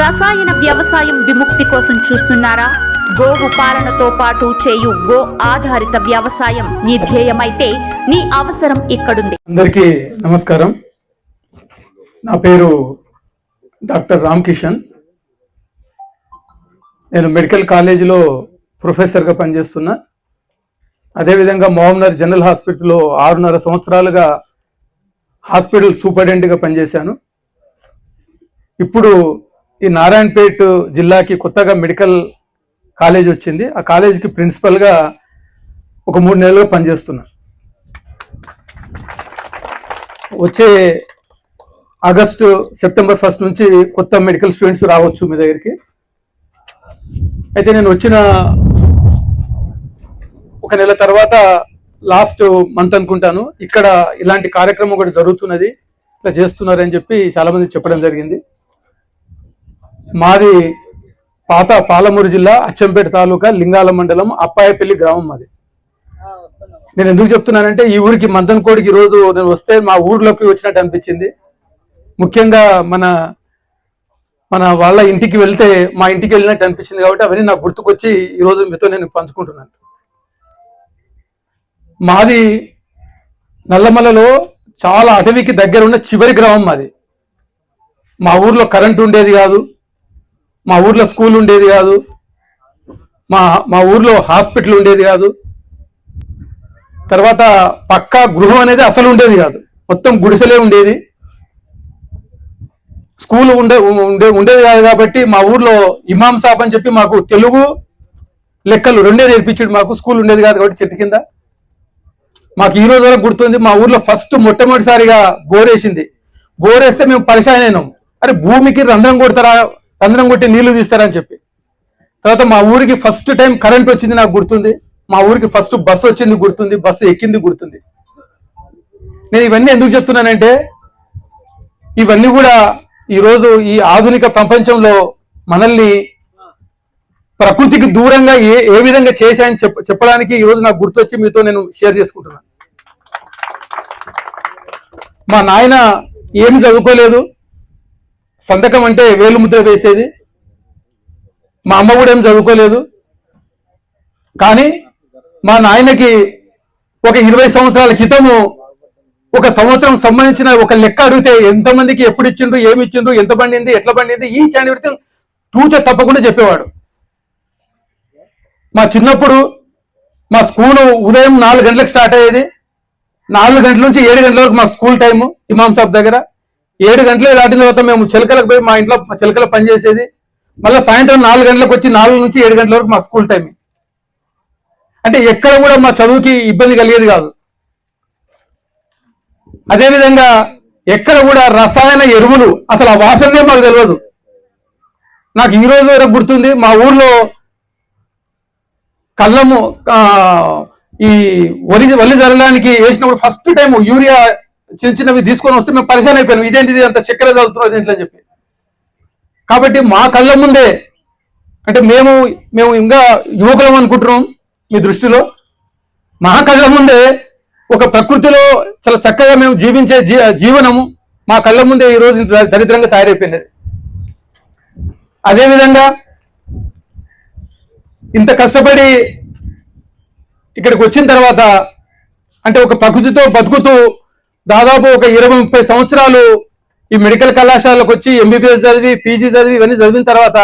రసాయన వ్యవసాయం విముక్తి కోసం చూస్తున్నారా? గోవు పాలనతో పాటు చేయు గో ఆధారిత వ్యవసాయం నీ ధ్యేయమైతే నీ అవసరం ఇక్కడుంది. అందరికీ నమస్కారం. నా పేరు డాక్టర్ రామ్ కిషన్. నేను మెడికల్ కాలేజీలో ప్రొఫెసర్గా పనిచేస్తున్నా. అదేవిధంగా మోహమ్నర్ జనరల్ హాస్పిటల్లో ఆరున్నర సంవత్సరాలుగా హాస్పిటల్ సూపరింటెండెంట్గా పనిచేశాను. ఇప్పుడు ఈ నారాయణపేట్ జిల్లాకి కొత్తగా మెడికల్ కాలేజ్ వచ్చింది. ఆ కాలేజీకి ప్రిన్సిపల్గా ఒక మూడు నెలలుగా పనిచేస్తున్నా. వచ్చే ఆగస్టు సెప్టెంబర్ ఫస్ట్ నుంచి కొత్త మెడికల్ స్టూడెంట్స్ రావచ్చు మీ దగ్గరికి. అయితే నేను వచ్చిన ఒక నెల తర్వాత లాస్ట్ మంత్ అనుకుంటాను. ఇక్కడ ఇలాంటి కార్యక్రమం ఒకటి జరుగుతున్నది. ఇట్లా చేస్తున్నారని చెప్పి చాలామంది చెప్పడం జరిగింది. మాది పాత పాలమూరు జిల్లా అచ్చంపేట తాలూకా లింగాల మండలం అప్పాయపల్లి గ్రామం మాది. నేను ఎందుకు చెప్తున్నానంటే ఈ ఊరికి మందన్ కోడికి ఈరోజు నేను వస్తే మా ఊర్లోకి వచ్చినట్టు అనిపించింది. ముఖ్యంగా మన మన వాళ్ళ ఇంటికి వెళ్తే మా ఇంటికి వెళ్ళినట్టు అనిపించింది కాబట్టి అవన్నీ నాకు గుర్తుకొచ్చి ఈరోజు మీతో నేను పంచుకుంటున్నాను. మాది నల్లమలలో చాలా అటవీకి దగ్గర ఉన్న చివరి గ్రామం మాది. మా ఊర్లో కరెంట్ ఉండేది కాదు. మా ఊర్లో స్కూల్ ఉండేది కాదు. మా మా ఊర్లో హాస్పిటల్ ఉండేది కాదు. తర్వాత పక్కా గృహం అనేది అసలు ఉండేది కాదు. మొత్తం గుడిసెలే ఉండేది. స్కూల్ ఉండే ఉండే ఉండేది కాదు కాబట్టి మా ఊర్లో ఇమాం సాబ్ అని చెప్పి మాకు తెలుగు లెక్కలు రెండే నేర్పించాడు. మాకు స్కూల్ ఉండేది కాదు కాబట్టి చెట్టు కింద. మాకు ఈ రోజు వరకు గుర్తుంది మా ఊర్లో ఫస్ట్ మొట్టమొదటిసారిగా బోరేసింది బోరేస్తే మేము పరిశాన్ అయినాం అరే భూమికి రంధ్రం కొడతారా? రంధ్రం కొట్టి నీళ్ళు తీస్తారని చెప్పి. తర్వాత మా ఊరికి ఫస్ట్ టైం కరెంట్ వచ్చింది నాకు గుర్తుంది. మా ఊరికి ఫస్ట్ బస్సు వచ్చింది గుర్తుంది. బస్సు ఎక్కింది గుర్తుంది. నేను ఇవన్నీ ఎందుకు చెప్తున్నానంటే ఇవన్నీ కూడా ఈరోజు ఈ ఆధునిక ప్రపంచంలో మనల్ని ప్రకృతికి దూరంగా ఏ ఏ విధంగా చేశాయని చెప్ప చెప్పడానికి ఈరోజు నాకు గుర్తొచ్చి మీతో నేను షేర్ చేసుకుంటున్నాను. మా నాయన ఏమి చదువుకోలేదు. సంతకం అంటే వేలు ముద్ర వేసేది. మా అమ్మ కూడా ఏం చదువుకోలేదు. కానీ మా నాయనకి ఒక ఇరవై సంవత్సరాల క్రితము ఒక సంవత్సరం సంబంధించిన ఒక లెక్క అడిగితే ఎంతమందికి ఎప్పుడు ఇచ్చిండ్రు ఏమి ఇచ్చిండ్రు ఎంత పండింది ఎట్లా పండింది ఈ చాండి పెడితే తప్పకుండా చెప్పేవాడు. మా చిన్నప్పుడు మా స్కూలు ఉదయం నాలుగు గంటలకు స్టార్ట్ అయ్యేది. నాలుగు గంటల నుంచి ఏడు గంటల వరకు మా స్కూల్ టైము ఇమాం సాబ్ దగ్గర. ఏడు గంటలు దాటిన తర్వాత మేము చిలకలకు పోయి మా ఇంట్లో చిలకలు పని చేసేది. మళ్ళీ సాయంత్రం నాలుగు గంటలకు వచ్చి నాలుగు నుంచి ఏడు గంటల వరకు మా స్కూల్ టైం. అంటే ఎక్కడ కూడా మా చదువుకి ఇబ్బంది కలిగేది కాదు. అదేవిధంగా ఎక్కడ కూడా రసాయన ఎరువులు అసలు ఆ వాసనే మాకు తెలియదు నాకు ఈ రోజు వరకు గుర్తుంది మా ఊర్లో కళ్ళము ఈ వరి వల్లి జరగడానికి వేసినప్పుడు ఫస్ట్ టైం యూరియా చిన్న చిన్నవి తీసుకొని వస్తే మేము పరిశాన్ అయిపోయాం ఇదేంటిది అంత చక్కెర చదువుతున్నారు దీంట్లో అని చెప్పి. కాబట్టి మా కళ్ళ ముందే అంటే మేము మేము ఇంకా యువకులం అనుకుంటున్నాం మీ దృష్టిలో. మా కళ్ళ ముందే ఒక ప్రకృతిలో చాలా చక్కగా మేము జీవించే జీవనము మా కళ్ళ ముందే ఈ రోజు దరిద్రంగా తయారైపోయింది. అదేవిధంగా ఇంత కష్టపడి ఇక్కడికి వచ్చిన తర్వాత అంటే ఒక ప్రకృతితో బతుకుతూ దాదాపు ఒక ఇరవై ముప్పై సంవత్సరాలు ఈ మెడికల్ కళాశాలకు వచ్చి ఎంబీబీఎస్ చదివి పీజీ చదివి ఇవన్నీ చదివిన తర్వాత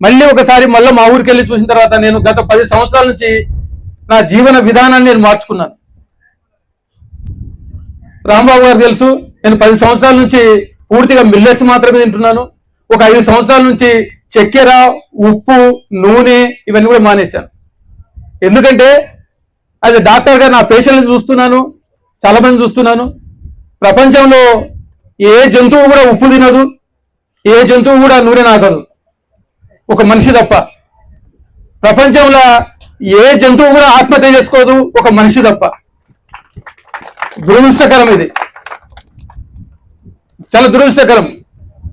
మళ్ళీ ఒకసారి మళ్ళీ మా ఊరికి వెళ్ళి చూసిన తర్వాత నేను గత పది సంవత్సరాల నుంచి నా జీవన విధానాన్ని నేను మార్చుకున్నాను. రాంబాబు గారు తెలుసు నేను పది సంవత్సరాల నుంచి పూర్తిగా మిల్లెట్స్ మాత్రమే తింటున్నాను. ఒక ఐదు సంవత్సరాల నుంచి చక్కెర ఉప్పు నూనె ఇవన్నీ కూడా మానేశాను. ఎందుకంటే అది డాక్టర్గా నా పేషెంట్ని చూస్తున్నాను చాలా మంది చూస్తున్నాను. ప్రపంచంలో ఏ జంతువు కూడా ఉప్పు తినదు ఏ జంతువు కూడా నూనె నాకదు ఒక మనిషి తప్ప. ప్రపంచంలో ఏ జంతువు కూడా ఆత్మహత్య చేసుకోదు ఒక మనిషి తప్ప. దురదృష్టకరం ఇది. చాలా దురదృష్టకరం.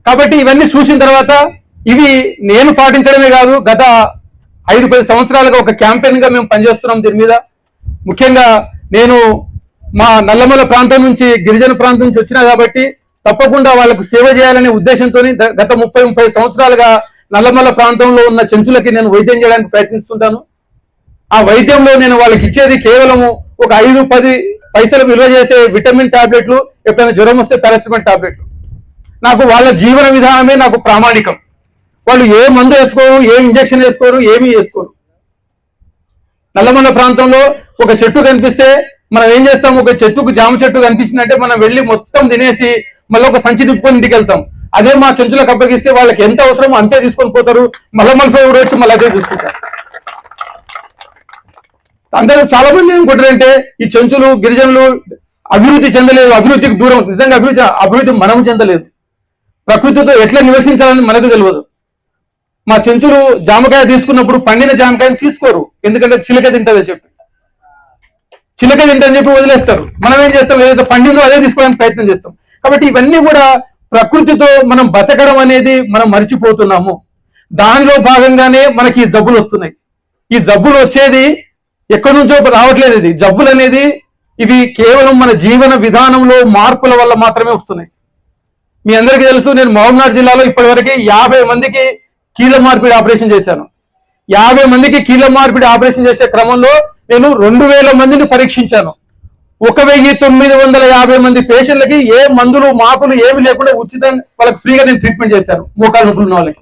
కాబట్టి ఇవన్నీ చూసిన తర్వాత ఇవి నేను పాటించడమే కాదు గత ఐదు పది సంవత్సరాలుగా ఒక క్యాంపెయిన్గా మేము పనిచేస్తున్నాం దీని మీద. ముఖ్యంగా నేను మా నల్లమల ప్రాంతం నుంచి గిరిజన ప్రాంతం నుంచి వచ్చినా కాబట్టి తప్పకుండా వాళ్ళకు సేవ చేయాలనే ఉద్దేశంతో గత ముప్పై ముప్పై సంవత్సరాలుగా నల్లమల్ల ప్రాంతంలో ఉన్న చెంచులకి నేను వైద్యం చేయడానికి ప్రయత్నిస్తుంటాను. ఆ వైద్యంలో నేను వాళ్ళకి ఇచ్చేది కేవలము ఒక ఐదు పది పైసలు విలువ చేసే విటమిన్ టాబ్లెట్లు ఎప్పుడైనా జ్వరం వస్తే పారాసిటమాల్ టాబ్లెట్లు. నాకు వాళ్ళ జీవన విధానమే నాకు ప్రామాణికం. వాళ్ళు ఏ మందు వేసుకోరు ఏ ఇంజెక్షన్ వేసుకోరు ఏమీ వేసుకోరు. నల్లమల్ల ప్రాంతంలో ఒక చెట్టు కనిపిస్తే మనం ఏం చేస్తాం? ఒక చెట్టుకు జామ చెట్టు కనిపించిందంటే మనం వెళ్ళి మొత్తం తినేసి మళ్ళీ ఒక సంచి నింపుకొని ఇంటికి వెళ్తాం. అదే మా చెంచులకు అప్పగిస్తే వాళ్ళకి ఎంత అవసరమో అంతే తీసుకొని పోతారు. మళ్ళీ మనసు ఊరొచ్చి వచ్చి మళ్ళీ అదే చూసుకుంటారు అందరూ చాలా మంది ఏమనుకుంటారంటే ఈ చెంచులు గిరిజనులు అభివృద్ధి చెందలేదు. అభివృద్ధికి దూరం నిజంగా అభివృద్ధి అభివృద్ధి మనం చెందలేదు. ప్రకృతితో ఎట్లా నివసించాలని మనకు తెలియదు. మా చెంచులు జామకాయ తీసుకున్నప్పుడు పండిన జామకాయని తీసుకోరు. ఎందుకంటే చిలక తింటదని చెప్పి. చిలక తింటని చెప్పి వదిలేస్తారు. మనం ఏం చేస్తాం? ఏదైతే పండిందో అదే తీసుకోవడానికి ప్రయత్నం చేస్తాం. కాబట్టి ఇవన్నీ కూడా ప్రకృతితో మనం బతకడం అనేది మనం మర్చిపోతున్నాము. దానిలో భాగంగానే మనకి ఈ జబ్బులు వస్తున్నాయి. ఈ జబ్బులు వచ్చేది ఎక్కడి నుంచో రావట్లేదు ఇది. జబ్బులు అనేది ఇవి కేవలం మన జీవన విధానంలో మార్పుల వల్ల మాత్రమే వస్తున్నాయి. మీ అందరికీ తెలుసు నేను మహబూబ్నగర్ జిల్లాలో ఇప్పటివరకు యాభై మందికి కీళ్ళ మార్పిడి ఆపరేషన్ చేశాను. యాభై మందికి కీళ్ళ మార్పిడి ఆపరేషన్ చేసే క్రమంలో నేను రెండు వేల మందిని పరీక్షించాను. ఒక వెయ్యి తొమ్మిది వందల యాభై మంది పేషెంట్లకి ఏ మందులు మాకులు ఏమి లేకుండా ఉచితంగా వాళ్ళకి ఫ్రీగా నేను ట్రీట్మెంట్ చేశాను మోకాలు నొప్పులు ఉన్న వాళ్ళకి.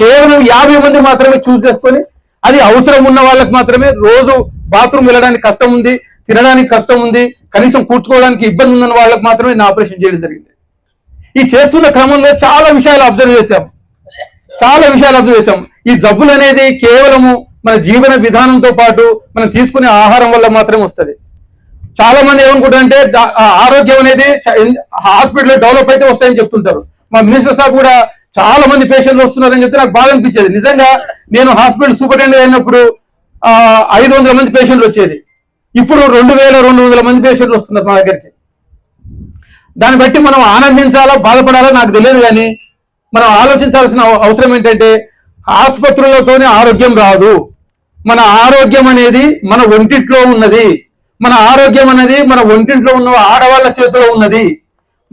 కేవలం యాభై మంది మాత్రమే చూస్ చేసుకొని అది అవసరం ఉన్న వాళ్ళకి మాత్రమే రోజు బాత్రూమ్ వెళ్ళడానికి కష్టం ఉంది తినడానికి కష్టం ఉంది కనీసం కూర్చుకోవడానికి ఇబ్బంది ఉన్న వాళ్ళకి మాత్రమే నేను ఆపరేషన్ చేయడం జరిగింది. ఈ చేస్తున్న క్రమంలో చాలా విషయాలు అబ్జర్వ్ చేశాం. చాలా విషయాలు అబ్జర్వ్ చేశాం. ఈ జబ్బులు అనేది కేవలము మన జీవన విధానంతో పాటు మనం తీసుకునే ఆహారం వల్ల మాత్రమే వస్తుంది. చాలా మంది ఏమనుకుంటారంటే ఆరోగ్యం అనేది హాస్పిటల్ డెవలప్ అయితే వస్తాయని చెప్తుంటారు. మా మినిస్టర్ సాబ్ కూడా చాలా మంది పేషెంట్లు వస్తున్నారని చెప్తే నాకు బాధ అనిపించేది. నిజంగా నేను హాస్పిటల్ సూపరింటెండెంట్ అయినప్పుడు ఐదు వందల మంది పేషెంట్లు వచ్చేది. ఇప్పుడు రెండు వేల రెండు వందల మంది పేషెంట్లు వస్తున్నారు మా దగ్గరికి. దాన్ని బట్టి మనం ఆనందించాలా బాధపడాలా నాకు తెలియదు కానీ మనం ఆలోచించాల్సిన అవసరం ఏంటంటే ఆసుపత్రులతోనే ఆరోగ్యం రాదు. మన ఆరోగ్యం అనేది మన ఒంటిట్లో ఉన్నది. మన ఆరోగ్యం అనేది మన ఒంటింట్లో ఉన్న ఆడవాళ్ళ చేతిలో ఉన్నది.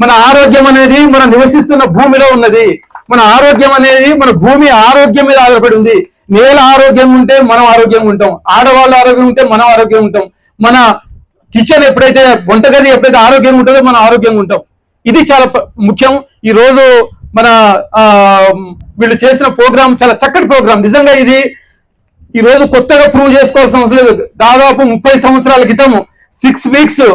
మన ఆరోగ్యం అనేది మనం నివసిస్తున్న భూమిలో ఉన్నది. మన ఆరోగ్యం అనేది మన భూమి ఆరోగ్యం మీద ఆధారపడి ఉంది. నేల ఆరోగ్యం ఉంటే మనం ఆరోగ్యంగా ఉంటాం. ఆడవాళ్ళ ఆరోగ్యం ఉంటే మనం ఆరోగ్యంగా ఉంటాం. మన కిచెన్ ఎప్పుడైతే వంటగది ఎప్పుడైతే ఆరోగ్యంగా ఉంటుందో మనం ఆరోగ్యంగా ఉంటాం. ఇది చాలా ముఖ్యం. ఈ రోజు మన వీళ్ళు చేసిన ప్రోగ్రామ్ చాలా చక్కటి ప్రోగ్రామ్. నిజంగా ఇది ఈ రోజు కొత్తగా ప్రూవ్ చేసుకోవాల్సిన అవసరం లేదు. దాదాపు ముప్పై సంవత్సరాల క్రితం సిక్స్ వీక్స్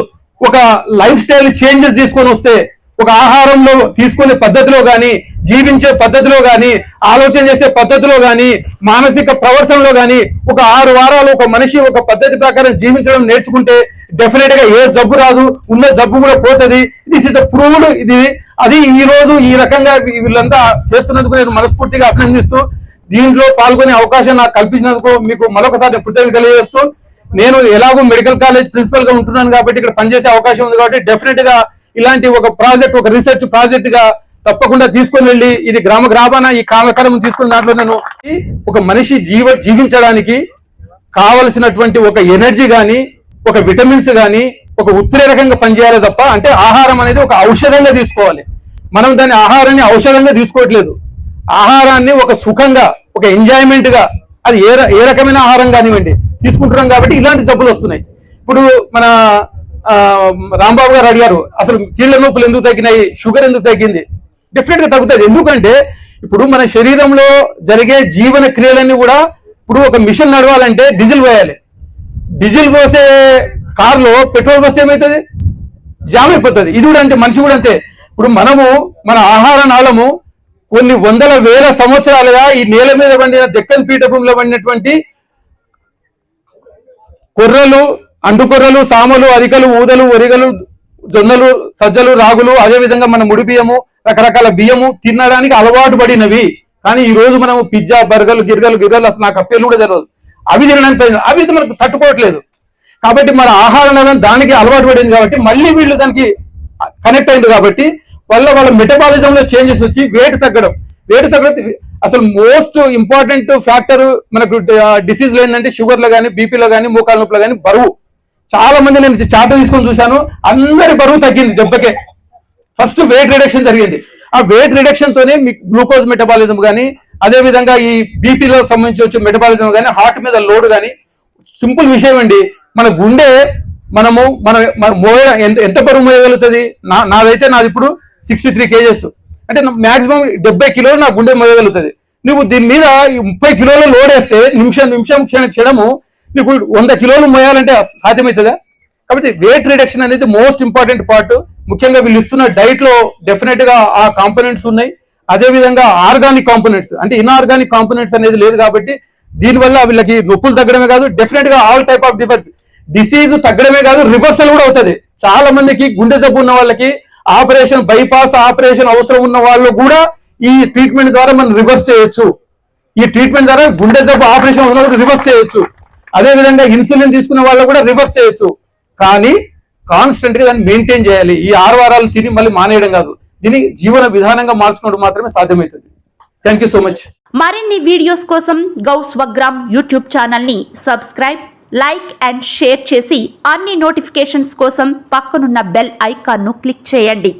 ఒక లైఫ్ స్టైల్ చేంజెస్ తీసుకొని వస్తే ఒక ఆహారంలో తీసుకునే పద్ధతిలో కానీ జీవించే పద్ధతిలో కానీ ఆలోచన చేసే పద్ధతిలో కానీ మానసిక ప్రవర్తనలో కానీ ఒక ఆరు వారాలు ఒక మనిషి ఒక పద్ధతి ప్రకారం జీవించడం నేర్చుకుంటే డెఫినెట్గా ఏ జబ్బు రాదు ఉన్న జబ్బు కూడా పోతుంది. దిస్ ఇస్ ప్రూవ్డ్ ఇది. అది ఈ రోజు ఈ రకంగా వీళ్ళంతా చేస్తున్నందుకు నేను మనస్ఫూర్తిగా అభినందిస్తూ దీంట్లో పాల్గొనే అవకాశం నాకు కల్పించినందుకు మీకు మరొకసారి కృతజ్ఞత తెలియజేస్తూ నేను ఎలాగో మెడికల్ కాలేజ్ ప్రిన్సిపల్గా ఉంటున్నాను కాబట్టి ఇక్కడ పనిచేసే అవకాశం ఉంది కాబట్టి డెఫినెట్గా ఇలాంటి ఒక ప్రాజెక్ట్ ఒక రీసెర్చ్ ప్రాజెక్ట్గా తప్పకుండా తీసుకుని వెళ్ళి ఇది గ్రామ గ్రామాన ఈ కార్యక్రమం తీసుకున్న దాంట్లో నేను ఒక మనిషి జీవ జీవించడానికి కావలసినటువంటి ఒక ఎనర్జీ గాని ఒక విటమిన్స్ గాని ఒక ఉత్ప్రేరకంగా పనిచేయాలి తప్ప అంటే ఆహారం అనేది ఒక ఔషధంగా తీసుకోవాలి. మనం దాని ఆహారాన్ని ఔషధంగా తీసుకోవట్లేదు. ఆహారాన్ని ఒక సుఖంగా ఒక ఎంజాయ్మెంట్గా అది ఏ ఏ రకమైన ఆహారం కానివ్వండి తీసుకుంటున్నాం కాబట్టి ఇలాంటి జబ్బులు వస్తున్నాయి. ఇప్పుడు మన రాంబాబు గారు అడిగారు అసలు కీళ్ళ నొప్పులు ఎందుకు తగ్గినాయి షుగర్ ఎందుకు తగ్గింది? డెఫినెట్గా తగ్గుతుంది ఎందుకంటే ఇప్పుడు మన శరీరంలో జరిగే జీవన క్రియలన్నీ కూడా ఇప్పుడు ఒక మిషన్ నడవాలంటే డీజిల్ పోయాలి. డీజిల్ పోసే కారులో పెట్రోల్ పోస్తే ఏమవుతుంది జామ్ అయిపోతుంది. ఇది కూడా అంటే మనిషి కూడా అంతే. ఇప్పుడు మనము మన ఆహార నాళము కొన్ని వందల వేల సంవత్సరాలుగా ఈ నేల మీద పండిన దక్కన్ పీఠభూమిలో పండినటువంటి కొర్రలు అండుకొర్రలు సామలు అరికలు ఊదలు ఒరిగలు జొన్నలు సజ్జలు రాగులు అదే విధంగా మన ముడి బియ్యము రకరకాల బియ్యము తినడానికి అలవాటు పడినవి. కానీ ఈ రోజు మనము పిజ్జా బర్గర్లు గిర్గలు గిర్గలు అసలు నాకు అప్పేలు కూడా జరగదు అవి తినడానికి అవి మనకు తట్టుకోవట్లేదు. కాబట్టి మన ఆహార దానికి అలవాటు పడింది కాబట్టి మళ్ళీ వీళ్ళు దానికి కనెక్ట్ అయింది కాబట్టి వల్ల వాళ్ళ మెటబాలిజం లో చేంజెస్ వచ్చి వెయిట్ తగ్గడం. వెయిట్ తగ్గడం అసలు మోస్ట్ ఇంపార్టెంట్ ఫ్యాక్టర్ మనకు డిసీజ్ ఏంటంటే షుగర్లో కానీ బీపీలో కానీ మోకాల నొప్పులో కానీ బరువు. చాలా మంది నేను చాట తీసుకొని చూశాను అందరి బరువు తగ్గింది దెబ్బకే. ఫస్ట్ వెయిట్ రిడక్షన్ జరిగింది. ఆ వెయిట్ రిడక్షన్ తోనే మీకు గ్లూకోజ్ మెటబాలిజం కానీ అదే విధంగా ఈ బీపీలో సంబంధించి వచ్చే మెటబాలిజం కానీ హార్ట్ మీద లోడ్ కానీ సింపుల్ విషయం అండి. మన గుండె మనము మన మన మోయ ఎంత ఎంత బరువు మోయగలుగుతుంది? నా నాదైతే నాది ఇప్పుడు సిక్స్టీ త్రీ కేజెస్. అంటే మాక్సిమం డెబ్బై కిలోలు నా గుండె మోయగలుగుతుంది. నువ్వు దీని మీద ముప్పై కిలోల లోడ్ వేస్తే నిమిషం నిమిషం క్షణ క్షణము నీకు వంద కిలోలు మోయాలంటే సాధ్యమవుతుందా? కాబట్టి వెయిట్ రిడక్షన్ అనేది మోస్ట్ ఇంపార్టెంట్ పార్ట్ ముఖ్యంగా వీళ్ళు ఇస్తున్న డైట్లో డెఫినెట్గా ఆ కాంపోనెంట్స్ ఉన్నాయి. అదే విధంగా ఆర్గానిక్ కాంపోనెంట్స్ అంటే ఇన్ఆర్గానిక్ కాంపోనెంట్స్ అనేది లేదు కాబట్టి దీనివల్ల వీళ్ళకి నొప్పులు తగ్గడమే కాదు డెఫినెట్గా all type of differs disease తగ్గడమే కాదు రివర్సల్ కూడా అవుతుంది. చాలా మందికి గుండె జబ్బు ఉన్న వాళ్ళకి ఆపరేషన్ బైపాస్ ఆపరేషన్ అవసరం ఉన్న వాళ్ళు కూడా ఈ ట్రీట్మెంట్ ద్వారా మనం రివర్స్ చేయొచ్చు. ఈ ట్రీట్మెంట్ ద్వారా గుండె జబ్బు ఆపరేషన్ ఉన్న రివర్స్ చేయొచ్చు. అదే విధంగా ఇన్సులిన్ తీసుకున్న వాళ్ళు కూడా రివర్స్ చేయొచ్చు. కానీ కాన్స్టెంట్గా దాన్ని మెయింటైన్ చేయాలి. ఈ ఆరు వారాలు తిని మళ్ళీ మానేయడం కాదు. దీన్ని జీవన విధానంగా మార్చుకోవడం మాత్రమే సాధ్యమవుతుంది. థ్యాంక్ యూ సో మచ్ మరిన్ని వీడియోస్ కోసం గౌ స్వగ్రామ్ యూట్యూబ్ ఛానల్ని సబ్స్క్రైబ్ లైక్ అండ్ షేర్ చేసి అన్ని నోటిఫికేషన్స్ కోసం పక్కనున్న బెల్ ఐకాన్ను క్లిక్ చేయండి.